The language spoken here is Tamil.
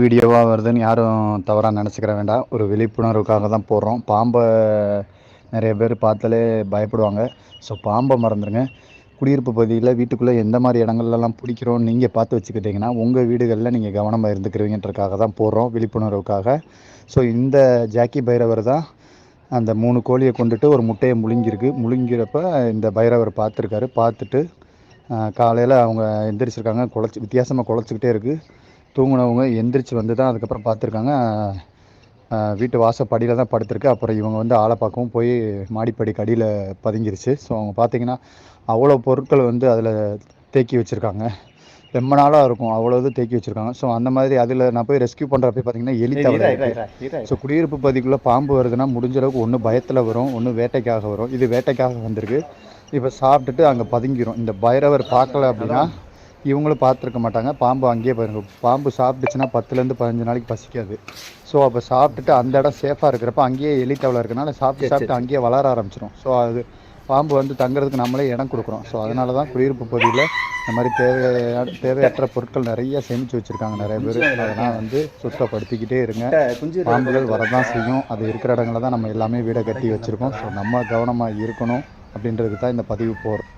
வீடியோவாக வருதுன்னு யாரும் தவறாக நினச்சிக்கிற வேண்டாம். ஒரு விழிப்புணர்வுக்காக தான் போடுறோம். பாம்பை நிறைய பேர் பார்த்தாலே பயப்படுவாங்க. ஸோ பாம்பை மறந்துடுங்க குடியிருப்பு பகுதியில் வீட்டுக்குள்ளே எந்த மாதிரி இடங்கள்லாம் பிடிக்கிறோம் நீங்கள் பார்த்து வச்சுக்கிட்டிங்கன்னா உங்கள் வீடுகளில் நீங்கள் கவனமாக இருந்துக்கிறீங்கன்றக்காக தான் போடுறோம் விழிப்புணர்வுக்காக. ஸோ இந்த ஜாக்கி பைரவர் தான் அந்த மூணு கோழியை கொண்டுட்டு ஒரு முட்டையை முழுங்கியிருக்கு. முழுங்கிறப்ப இந்த பைரவர் பார்த்துருக்காரு. பார்த்துட்டு காலையில் அவங்க எந்திரிச்சிருக்காங்க. குழச்சி வித்தியாசமாக குழச்சிக்கிட்டே இருக்குது தூங்கினவங்க எந்திரிச்சு வந்து தான் அதுக்கப்புறம் பார்த்துருக்காங்க. வீட்டு வாசப்படியில் தான் படுத்திருக்கு. அப்புறம் இவங்க வந்து ஆளை பார்க்கவும் போய் மாடிப்படிக்கு அடியில் பதுங்கிருச்சு. ஸோ அவங்க பார்த்தீங்கன்னா அவ்வளோ பொருட்கள் வந்து அதில் தேக்கி வச்சுருக்காங்க. ரொம்ப நாளாக இருக்கும். அவ்வளோ இது தேக்கி வச்சுருக்காங்க. ஸோ அந்த மாதிரி அதில் நான் போய் ரெஸ்கியூ பண்ணுறப்ப பார்த்தீங்கன்னா எலி தவளை ஸோ குடியிருப்பு பகுதிக்குள்ளே பாம்பு வருதுன்னா முடிஞ்ச அளவுக்கு ஒன்று பயத்தில் வரும் ஒன்று வேட்டைக்காக வரும். இது வேட்டைக்காக வந்திருக்கு. இப்போ சாப்பிட்டுட்டு அங்கே பதுங்கிரும். இந்த பைரவர் பார்க்கல அப்படின்னா இவங்களும் பார்த்துருக்க மாட்டாங்க. பாம்பு அங்கேயே பாருங்க. பாம்பு சாப்பிட்டுச்சுன்னா பத்துலேருந்து பதினஞ்சு நாளைக்கு பசிக்காது. ஸோ அப்போ சாப்பிட்டுட்டு அந்த இடம் சேஃபாக இருக்கிறப்ப அங்கேயே எலி தவளை இருக்கனால சாப்பிட்டு சாப்பிட்டு அங்கேயே வளர ஆரம்பிச்சிடும் ஸோ அது பாம்பு வந்து தங்குறதுக்கு நம்மளே இடம் கொடுக்குறோம். ஸோ அதனால தான் குடியிருப்பு பகுதியில் இந்த மாதிரி தேவையான தேவையற்ற பொருட்கள் நிறைய சேமித்து வச்சுருக்காங்க நிறைய பேர். அதெல்லாம் வந்து சுத்தப்படுத்திக்கிட்டே இருங்க. பாம்புகள் வரதான் செய்யும். அது இருக்கிற இடங்களில் தான் நம்ம எல்லாமே வீடை கட்டி வச்சுருக்கோம். ஸோ நம்ம கவனமாக இருக்கணும் அப்படின்றதுக்கு தான் இந்த பதிவு போகிறோம்